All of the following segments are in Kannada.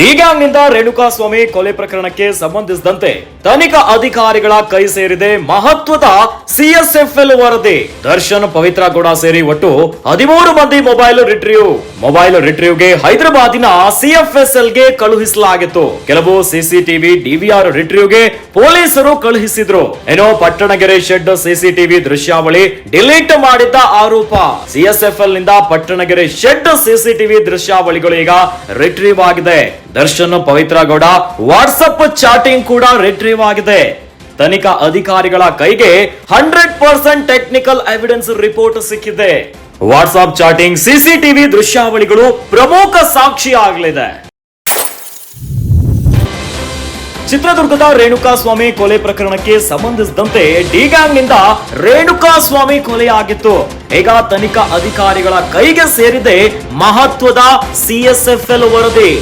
ಡಿಗ್ಯಾಂಗ್ನಿಂದ ರೇಣುಕಾಸ್ವಾಮಿ ಕೊಲೆ ಪ್ರಕರಣಕ್ಕೆ ಸಂಬಂಧಿಸಿದಂತೆ ತನಿಖಾ ಅಧಿಕಾರಿಗಳ ಕೈ ಸೇರಿದೆ ಮಹತ್ವದ ಸಿಎಸ್ಎಫ್ಎಲ್ ವರದಿ. ದರ್ಶನ್ ಪವಿತ್ರ ಗೌಡ ಸೇರಿ ಒಟ್ಟು ಹದಿಮೂರು ಮಂದಿ ಮೊಬೈಲ್ ರಿಟ್ರೀವ್. ಮೊಬೈಲ್ ರಿಟ್ರೀವ್ಗೆ ಹೈದರಾಬಾದಿನ ಸಿಎಫ್ಎಸ್ಎಲ್ಗೆ ಕಳುಹಿಸಲಾಗಿತ್ತು. ಕೆಲವು ಸಿಸಿಟಿವಿ ಡಿವಿಆರ್ ರಿಟ್ರೀವ್ಗೆ ಪೊಲೀಸರು ಕಳುಹಿಸಿದ್ರು. ಏನೋ ಪಟ್ಟಣಗೆರೆ ಶೆಡ್ ಸಿಸಿಟಿವಿ ದೃಶ್ಯಾವಳಿ ಡಿಲೀಟ್ ಮಾಡಿದ್ದ ಆರೋಪ. ಸಿಎಸ್ಎಫ್ಎಲ್ನಿಂದ ಪಟ್ಟಣಗೆರೆ ಶೆಡ್ ಸಿಸಿಟಿವಿ ದೃಶ್ಯಾವಳಿಗಳು ಈಗ ರಿಟ್ರೀವ್ ಆಗಿದೆ. ದರ್ಶನ್ ಪವಿತ್ರ ಗೌಡ ವಾಟ್ಸಪ್ ಚಾಟಿಂಗ್ ಕೂಡ ರಿಟ್ರೀವ್ ಆಗಿದೆ. ತನಿಖಾ ಅಧಿಕಾರಿಗಳ ಕೈಗೆ hundred percent technical evidence report ಸಿಕ್ಕಿದೆ. ವಾಟ್ಸ್ಆಪ್ ಚಾಟಿಂಗ್ ಸಿಸಿಟಿವಿ ದೃಶ್ಯಾವಳಿಗಳು ಪ್ರಮುಖ ಸಾಕ್ಷಿ ಆಗಲಿದೆ. ಚಿತ್ರದುರ್ಗದ ರೇಣುಕಾ ಸ್ವಾಮಿ ಕೊಲೆ ಪ್ರಕರಣಕ್ಕೆ ಸಂಬಂಧಿಸಿದಂತೆ ಡಿಗ್ಯಾಂಗ್ನಿಂದ ರೇಣುಕಾ ಸ್ವಾಮಿ ಕೊಲೆಯಾಗಿತ್ತು. ಈಗ ತನಿಖಾ ಅಧಿಕಾರಿಗಳ ಕೈಗೆ ಸೇರಿದೆ ಮಹತ್ವದ ಸಿಎಸ್ಎಫ್ಎಲ್ ವರದಿ.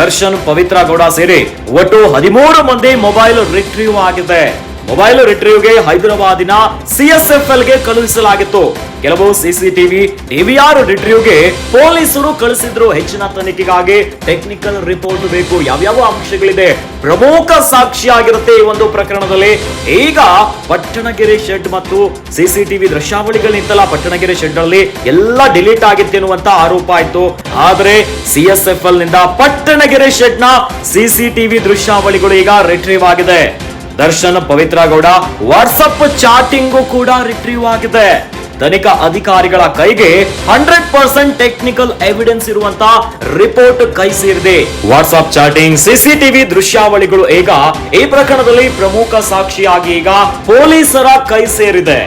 ದರ್ಶನ್ ಪವಿತ್ರ ಗೌಡ ಸೇರಿ ಒಟ್ಟು ಹದಿಮೂರು ಮಂದಿ ಮೊಬೈಲ್ ರಿಟ್ರೀವ್ ಆಗಿದೆ ಮೊಬೈಲ್ ರಿಟ್ರೀವ್ಗೆ ಹೈದರಾಬಾದಿನ ಸಿಎಸ್ಎಫ್ಎಲ್ಗೆ ಕಳುಹಿಸಲಾಗಿತ್ತು. ಕೆಲವು ಸಿಸಿಟಿವಿ ಡಿವಿಆರ್ ರಿಟ್ರೀವ್ಗೆ ಪೊಲೀಸರು ಕಳಿಸಿದ್ರು ಹೆಚ್ಚಿನ ತನಿಖೆಗಾಗಿ. ಟೆಕ್ನಿಕಲ್ ರಿಪೋರ್ಟ್ ಬೇಕು, ಯಾವ್ಯಾವ ಅಂಶಗಳಿದೆ? ಪ್ರಮುಖ ಸಾಕ್ಷಿಯಾಗಿರುತ್ತೆ ಈ ಒಂದು ಪ್ರಕರಣದಲ್ಲಿ. ಈಗ ಪಟ್ಟಣಗೆರೆ ಶೆಡ್ ಮತ್ತು ಸಿಸಿಟಿವಿ ದೃಶ್ಯಾವಳಿಗಳಿಂದಲ ಪಟ್ಟಣಗೆರೆ ಶೆಡ್ ಅಲ್ಲಿ ಎಲ್ಲ ಡಿಲೀಟ್ ಆಗಿತ್ತು ಎನ್ನುವಂತ ಆರೋಪ ಆಯ್ತು. ಆದ್ರೆ ಸಿಎಸ್ಎಫ್ಎಲ್ನಿಂದ ಪಟ್ಟಣಗೆರೆ ಶೆಡ್ನ ಸಿಸಿಟಿವಿ ದೃಶ್ಯಾವಳಿಗಳು ಈಗ ರಿಟ್ರೀವ್ ಆಗಿದೆ. ದರ್ಶನ್ ಪವಿತ್ರ ಗೌಡ ವಾಟ್ಸಪ್ ಚಾಟಿಂಗು ಕೂಡ ರಿಟ್ರೀವ್ ಆಗಿದೆ. ತನಿಖಾ ಅಧಿಕಾರಿಗಳ ಕೈಗೆ ಹಂಡ್ರೆಡ್ ಪರ್ಸೆಂಟ್ ಟೆಕ್ನಿಕಲ್ ಎವಿಡೆನ್ಸ್ ಇರುವಂತ ರಿಪೋರ್ಟ್ ಕೈ ಸೇರಿದೆ. ವಾಟ್ಸ್ಆಪ್ ಚಾಟಿಂಗ್ ಸಿಸಿಟಿವಿ ದೃಶ್ಯಾವಳಿಗಳು ಈಗ ಈ ಪ್ರಕರಣದಲ್ಲಿ ಪ್ರಮುಖ ಸಾಕ್ಷಿಯಾಗಿ ಈಗ ಪೊಲೀಸರ ಕೈ ಸೇರಿದೆ.